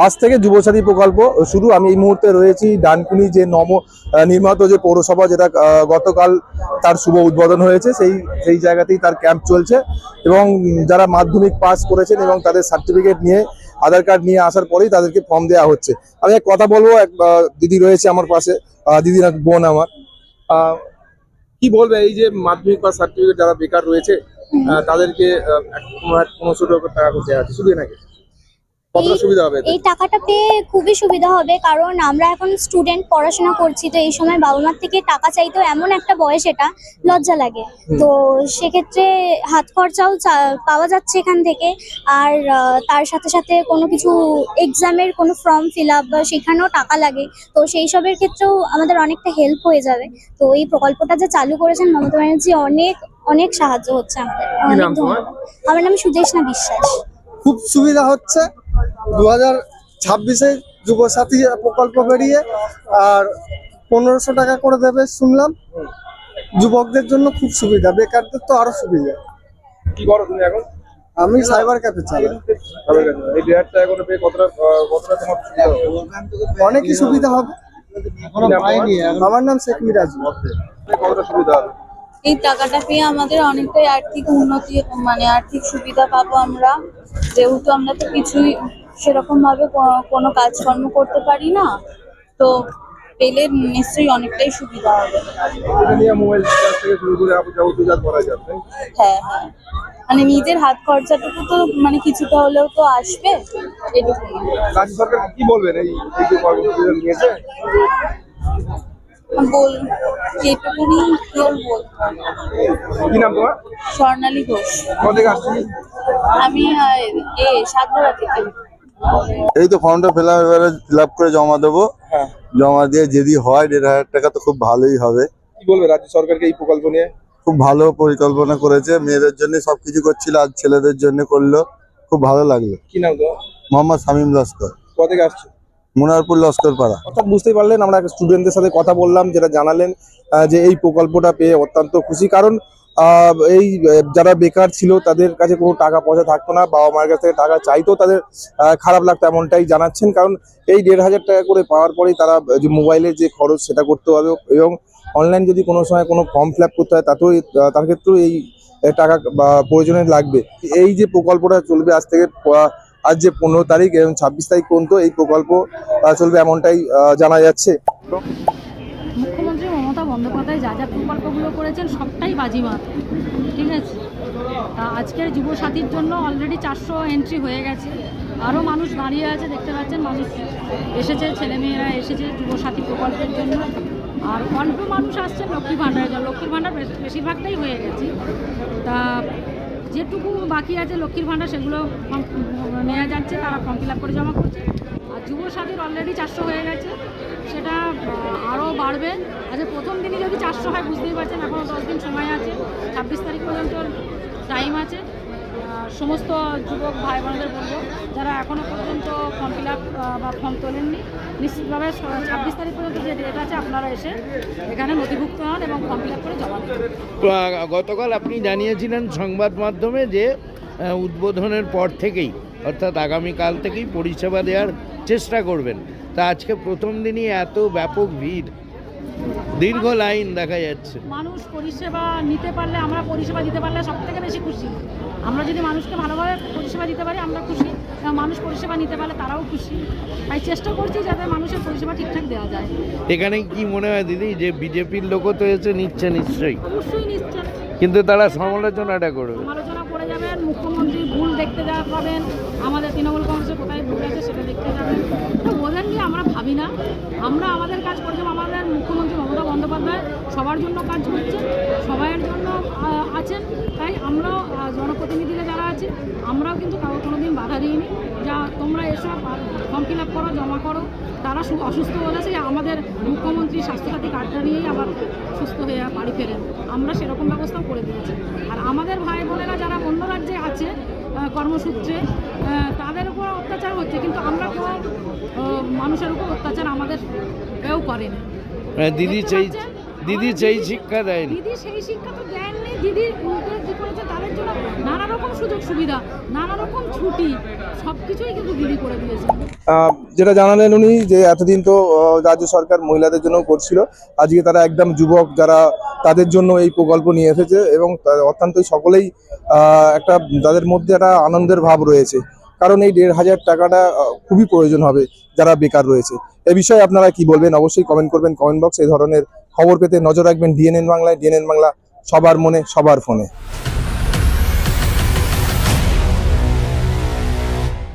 আজ থেকে যুবসাথী প্রকল্প শুরু আমি এই মুহূর্তে রয়েছি ডানকুনি যে নম নির্মিত যে পৌরসভা যেটা গতকাল তার শুভ উদ্বোধন হয়েছে সেই সেই জায়গাতেই তার ক্যাম্প চলছে এবং যারা মাধ্যমিক পাস করেছেন এবং তাদের সার্টিফিকেট নিয়ে আধার কার্ড নিয়ে আসার পরেই তাদেরকে ফর্ম দেওয়া হচ্ছে আমি এক কথা বলব এক দিদি রয়েছে আমার পাশে দিদি না বোন আমার আহ, কি বলবে এই যে মাধ্যমিক পাস সার্টিফিকেট যারা বেকার রয়েছে তাদেরকে পনেরোশো টাকা করে দেওয়া হচ্ছে শুধু নাকি কতটা এই- সুবিধা হবে এই টাকাটা পেয়ে খুবই সুবিধা হবে কারণ আমরা এখন স্টুডেন্ট পড়াশোনা করছি তো এই সময় বাবা মার থেকে টাকা চাইতেও এমন একটা বয়স এটা লজ্জা লাগে। তো সেক্ষেত্রে হাত খরচাও পাওয়া যাচ্ছে এখান থেকে আর তার সাথে সাথে কোনো কিছু এক্সামের কোনো ফর্ম ফিল আপ বা সেখানেও টাকা লাগে তো সেই সবের ক্ষেত্রেও আমাদের অনেকটা হেল্প হয়ে যাবে। তো এই প্রকল্পটা যে চালু করেছেন মমতা ব্যানার্জি অনেক অনেক সাহায্য হচ্ছে আমাদের। আমার নাম সুদেশনা বিশ্বাস। খুব সুবিধা হচ্ছে। দু হাজার ছাব্বিশে যুবসাথী প্রকল্প বেরিয়ে আর পনেরোশো টাকা করে দেবে শুনলাম। যুবকদের জন্য খুব সুবিধা বেকারদের তো আরও সুবিধা। কি করো তুমি এখন? আমি সাইবার ক্যাফে চালাই? অনেকই সুবিধা হবে। আমার নাম শেখ মিরাজ। সুবিধা হবে? এই টাকাটা পেয়ে আমাদের অনেকটাই আর্থিক উন্নতি মানে আর্থিক সুবিধা পাবো আমরা। যেহেতু আমরা তো কিছুই সেরকম ভাবে কো- কোনো কাজকর্ম করতে পারি না তো পেলে নিশ্চয়ই অনেকটাই সুবিধা হবে। হ্যাঁ হ্যাঁ। মানে নিজের হাত খরচাটুকু তো মানে কিছুটা হলেও তো আসবে সরকার কি বলবেন এই এই যে কর্মসূচি নিয়েছে বল এইটুকুনি কি আর কি নাম তোমার? স্বর্ণালী ঘোষ। কোথা থেকে আসছিস আমি এ সাতবাড়া থেকে। এই তো ফর্মটা ফিল আপ এবারে ফিল করে জমা দেবো। হ্যাঁ। জমা দিয়ে যদি হয় দেড় হাজার টাকা তো খুব ভালোই হবে। কি বলবে রাজ্য সরকারকে এই প্রকল্প নিয়ে? খুব ভালো পরিকল্পনা করেছে। মেয়েদের জন্য সবকিছু করছিল আজ ছেলেদের জন্য করল। খুব ভালো লাগল। কি নাম তোমার? মোহাম্মদ শামীম লস্কর। কোথা থেকে আসছো? মুনারপুর লস্কর পাড়া অর্থাৎ বুঝতেই পারলেন আমরা স্টুডেন্টদের সাথে কথা বললাম যেটা জানালেন যে এই প্রকল্পটা পেয়ে অত্যন্ত খুশি। কারণ এই যারা বেকার ছিল তাদের কাছে কোনো টাকা পয়সা থাকতো না, বাবা মায়ের কাছ থেকে টাকা চাইতো তাদের খারাপ লাগতো এমনটাই জানাচ্ছেন। কারণ এই দেড় হাজার টাকা করে পাওয়ার পরেই তারা যে মোবাইলের যে খরচ সেটা করতে পারবে এবং অনলাইন যদি কোনো সময় কোনো ফর্ম ফিল করতে হয়, তাতেও তার ক্ষেত্রেও এই টাকা প্রয়োজনে লাগবে। এই যে প্রকল্পটা চলবে আজ থেকে আজ যে পনেরো তারিখ এবং ছাব্বিশ তারিখ পর্যন্ত এই প্রকল্প চলবে এমনটাই জানা যাচ্ছে। বন্দ্যোপাধ্যায় যা যা প্রকল্পগুলো করেছেন সবটাই বাজিমাত, ঠিক আছে? তা আজকের যুবসাথীর জন্য অলরেডি চারশো এন্ট্রি হয়ে গেছে। আরও মানুষ দাঁড়িয়ে আছে, দেখতে পাচ্ছেন, মানুষ এসেছে, ছেলেমেয়েরা এসেছে যুবসাথী প্রকল্পের জন্য। আর অল্প মানুষ আসছে লক্ষ্মী ভাণ্ডারের জন্য লক্ষ্মীর ভাণ্ডার বেশিরভাগটাই হয়ে গেছে। তা যেটুকু বাকি আছে লক্ষ্মীর ভাণ্ডার, সেগুলো নেওয়া যাচ্ছে, তারা ফর্ম ফিল করে জমা করছে। আর যুবসাথীর অলরেডি চারশো হয়ে গেছে। সেটা আরও বাড়বে। আচ্ছা প্রথম দিনই যদি চারশো হয়, বুঝতেই পারছেন এখনও দশ দিন সময় আছে। ছাব্বিশ তারিখ পর্যন্ত টাইম আছে। সমস্ত যুবক ভাই বোনদের বলব, যারা এখনও পর্যন্ত ফর্ম ফিল বা ফর্ম তোলেননি, নিশ্চিতভাবে ছাব্বিশ তারিখ পর্যন্ত যে ডেট আছে, আপনারা এসে এখানে নথিভুক্ত হন এবং ফর্ম ফিল করে জমা গতকাল আপনি জানিয়েছিলেন সংবাদ মাধ্যমে যে উদ্বোধনের পর থেকেই অর্থাৎ আগামীকাল থেকেই পরিষেবা দেওয়ার চেষ্টা করবেন। তা আজকে প্রথম দিনই এত ব্যাপক ভিড়। দীর্ঘ লাইন দেখা যাচ্ছে। মানুষ পরিষেবা নিতে পারলে আমরা পরিষেবা দিতে পারলে সব থেকে বেশি খুশি। আমরা যদি মানুষকে ভালোভাবে পরিষেবা দিতে পারি আমরা খুশি। মানুষ পরিষেবা নিতে পারলে তারাও খুশি। তাই চেষ্টা করছি যাতে মানুষের পরিষেবা ঠিকঠাক দেওয়া যায়। এখানে কি মনে হয় দিদি যে বিজেপির লোকও তো এসে নিচ্ছে নিশ্চয়ই। অবশ্যই নিশ্চয় কিন্তু তারা সমালোচনাটা করবে। সমালোচনা মুখ্যমন্ত্রী ভুল দেখতে যা পাবেন, আমাদের তৃণমূল কংগ্রেসে কোথায় ভুল আছে সেটা দেখতে যাবেন। তো ওদের নিয়ে আমরা ভাবি না। আমরা আমাদের কাজ করছি আমাদের মুখ্যমন্ত্রী মমতা বন্দ্যোপাধ্যায় সবার জন্য কাজ করছেন সবাইয়ের জন্য আছেন। তাই আমরাও জনপ্রতিনিধিরা যারা আছি, আমরাও কিন্তু কারও কোনোদিন বাধা দিইনি। যা তোমরা এসব ফর্ম ফিল আপ করো, জমা করো। তারা অসুস্থ বলেছে আমাদের মুখ্যমন্ত্রী স্বাস্থ্যসাথী কার্ডটা নিয়েই আবার সুস্থ হয়ে বাড়ি ফেরেন। আমরা সেরকম ব্যবস্থাও করে দিয়েছি। আর আমাদের ভাই বোনেরা যারা অন্য রাজ্যে আছে আহ, কর্মসূত্রে তাদের উপর অত্যাচার হচ্ছে কিন্তু আমরা কেউ মানুষের উপর অত্যাচার আমাদের কেউ করেনি আহ, দিদি চাই? দিদি যেই শিক্ষা দেয় দিদি সেই শিক্ষা তো দেননি দিদি উল্টো কি করেছে তাদের জন্য নানা রকম সুযোগ সুবিধা নানা রকম ছুটি কিন্তু দিদি করে দিয়েছেন আহ, যেটা জানালেন উনি যে এতদিন তো রাজ্য সরকার মহিলাদের জন্য করছিল। আজকে তারা একদম যুবক যারা তাদের জন্য এই প্রকল্প নিয়ে এসেছে এবং অত্যন্ত সকলেই একটা তাদের মধ্যে একটা আনন্দের ভাব রয়েছে। কারণ এই দেড় হাজার টাকাটা খুবই প্রয়োজন হবে যারা বেকার রয়েছে। এ বিষয়ে আপনারা কি বলবেন? অবশ্যই কমেন্ট করবেন কমেন্ট বক্স এই ধরনের খবর পেতে নজর রাখবেন ডিএনএন বাংলায়। ডিএনএন বাংলা সবার মনে সবার ফোনে।